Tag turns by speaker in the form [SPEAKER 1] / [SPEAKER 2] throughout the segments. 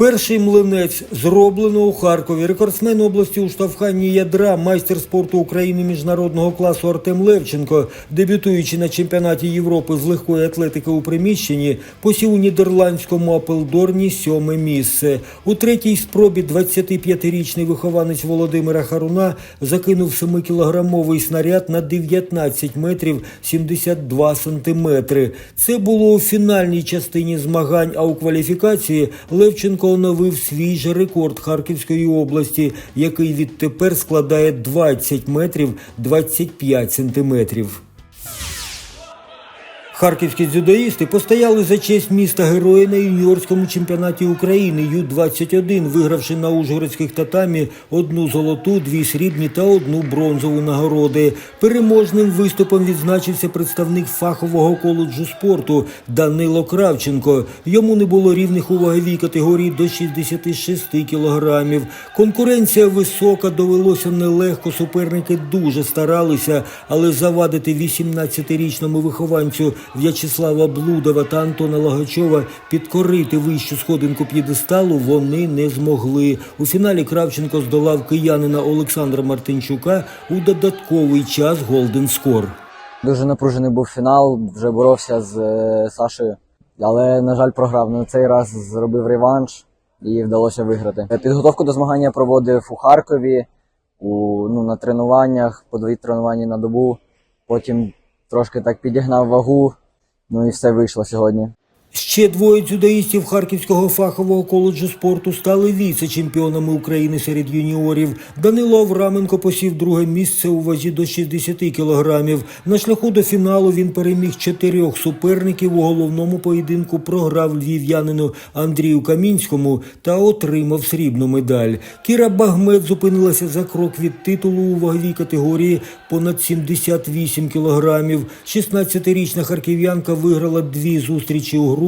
[SPEAKER 1] Перший млинець зроблено у Харкові. Рекордсмен області у штовханні ядра, майстер спорту України міжнародного класу Артем Левченко, дебютуючи на чемпіонаті Європи з легкої атлетики у приміщенні, посів у нідерландському Апелдорні сьоме місце. У третій спробі 25-річний вихованець Володимира Харуна закинув 7-кілограмовий снаряд на 19 метрів 72 сантиметри. Це було у фінальній частині змагань, а у кваліфікації Левченко оновив свій же рекорд Харківської області, який відтепер складає 20 метрів 25 сантиметрів. Харківські дзюдоїсти постояли за честь міста героя на юніорському чемпіонаті України Ю-21, вигравши на ужгородських татамі одну золоту, дві срібні та одну бронзову нагороди. Переможним виступом відзначився представник фахового коледжу спорту Данило Кравченко. Йому не було рівних у ваговій категорії до 66 кілограмів. Конкуренція висока, довелося нелегко. Суперники дуже старалися, але завадити 18-річному вихованцю В'ячеслава Блудова та Антона Лагачова підкорити вищу сходинку п'єдесталу вони не змогли. У фіналі Кравченко здолав киянина Олександра Мартинчука у додатковий час Голден Скор.
[SPEAKER 2] Дуже напружений був фінал, вже боровся з е, Сашею, але, на жаль, програв. На цей раз зробив реванш і вдалося виграти. Е, Підготовку до змагання проводив у Харкові, у, ну, на тренуваннях, по дві тренування на добу. Потім трошки так підігнав вагу, ну і все вийшло сьогодні.
[SPEAKER 1] Ще двоє дзюдоїстів Харківського фахового коледжу спорту стали віце-чемпіонами України серед юніорів. Данило Авраменко посів друге місце у вазі до 60 кілограмів. На шляху до фіналу він переміг чотирьох суперників. У головному поєдинку програв львів'янину Андрію Камінському та отримав срібну медаль. Кіра Багмет зупинилася за крок від титулу у ваговій категорії понад 78 кілограмів. 16-річна харків'янка виграла дві зустрічі у групі.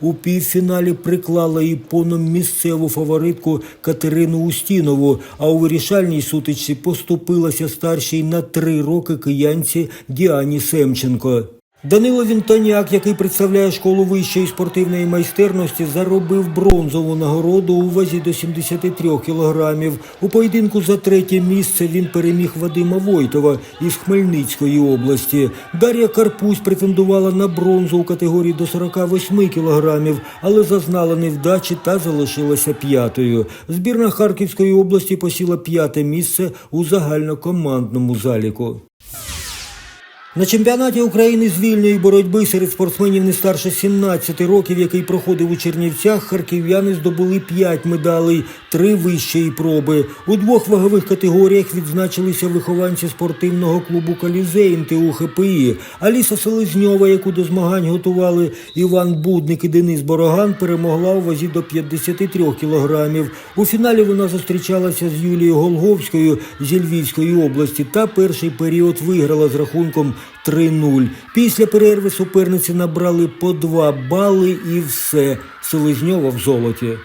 [SPEAKER 1] У півфіналі приклала і поном місцеву фаворитку Катерину Устінову. А у вирішальній сутичці поступилася старшій на три роки киянці Діані Семченко. Данило Вінтоняк, який представляє школу вищої спортивної майстерності, заробив бронзову нагороду у вазі до 73 кілограмів. У поєдинку за третє місце він переміг Вадима Войтова із Хмельницької області. Дар'я Карпусь претендувала на бронзу у категорії до 48 кілограмів, але зазнала невдачі та залишилася п'ятою. Збірна Харківської області посіла п'яте місце у загальнокомандному заліку. На чемпіонаті України з вільної боротьби серед спортсменів не старше 17 років, який проходив у Чернівцях, харків'яни здобули 5 медалей, 3 вищої проби. У двох вагових категоріях відзначилися вихованці спортивного клубу Колізей НТУ ХПІ. Аліса Селезньова, яку до змагань готували Іван Будник і Денис Бороган, перемогла у вазі до 53 кілограмів. У фіналі вона зустрічалася з Юлією Голговською зі Львівської області та перший період виграла з рахунком 3-0. Після перерви суперниці набрали по 2 бали і все. Селезньова в золоті.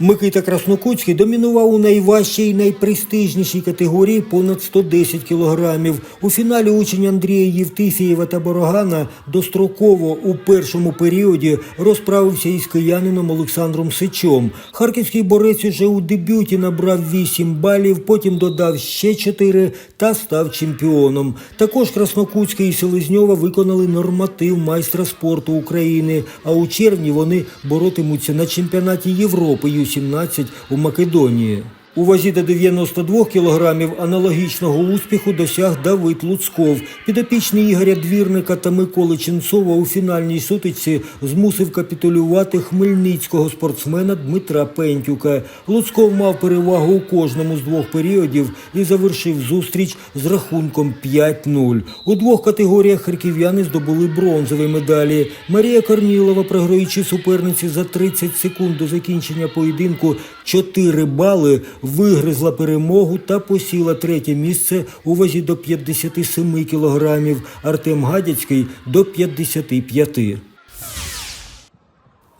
[SPEAKER 1] Микита Краснокутський домінував у найважчій і найпрестижнішій категорії понад 110 кілограмів. У фіналі учень Андрія Євтифієва та Борогана достроково у першому періоді розправився із киянином Олександром Сичом. Харківський борець уже у дебюті набрав 8 балів, потім додав ще 4 та став чемпіоном. Також Краснокутський і Селезньова виконали норматив майстра спорту України. А у червні вони боротимуться на чемпіонаті Європи Ю-17 у Македонії. У вазі до 92 кілограмів аналогічного успіху досяг Давид Луцков. Підопічний Ігоря Двірника та Миколи Ченцова у фінальній сутичці змусив капітулювати хмельницького спортсмена Дмитра Пентюка. Луцков мав перевагу у кожному з двох періодів і завершив зустріч з рахунком 5-0. У двох категоріях харків'яни здобули бронзові медалі. Марія Корнілова, програючи суперниці за 30 секунд до закінчення поєдинку 4 бали, вигризла перемогу та посіла третє місце у вазі до 57 кілограмів. Артем Гадяцький до 55.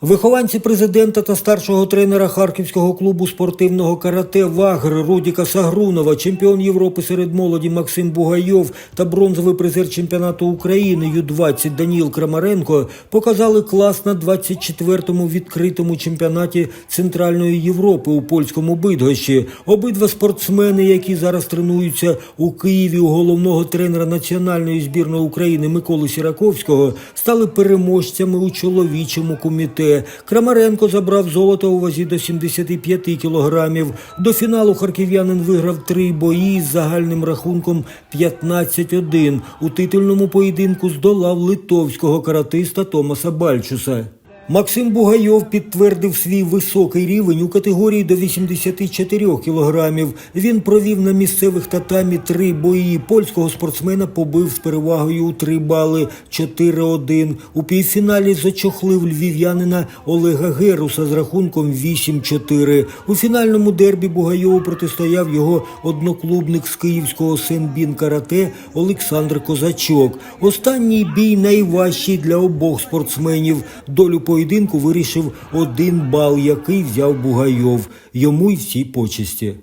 [SPEAKER 1] Вихованці президента та старшого тренера харківського клубу спортивного карате Вагр Рудіка Сагрунова, чемпіон Європи серед молоді Максим Бугайов та бронзовий призер чемпіонату України Ю-20 Даніл Крамаренко показали клас на 24-му відкритому чемпіонаті Центральної Європи у польському Бидгощі. Обидва спортсмени, які зараз тренуються у Києві у головного тренера національної збірної України Миколи Сіраковського, стали переможцями у чоловічому комітеті. Крамаренко забрав золото у вазі до 75 кілограмів. До фіналу харків'янин виграв три бої з загальним рахунком 15-1. У титульному поєдинку здолав литовського каратиста Томаса Бальчуса. Максим Бугайов підтвердив свій високий рівень у категорії до 84 кілограмів. Він провів на місцевих татамі три бої. Польського спортсмена побив з перевагою у 3 бали 4-1. У півфіналі зачохлив львів'янина Олега Геруса з рахунком 8-4. У фінальному дербі Бугайову протистояв його одноклубник з київського Сенбін Карате Олександр Козачок. Останній бій найважчий для обох спортсменів. Долю поєдинку вирішив один бал, який взяв Бугайов. Йому й всі почесті.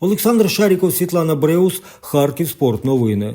[SPEAKER 1] Олександр Шаріков, Світлана Бреус, Харків Спорт Новини.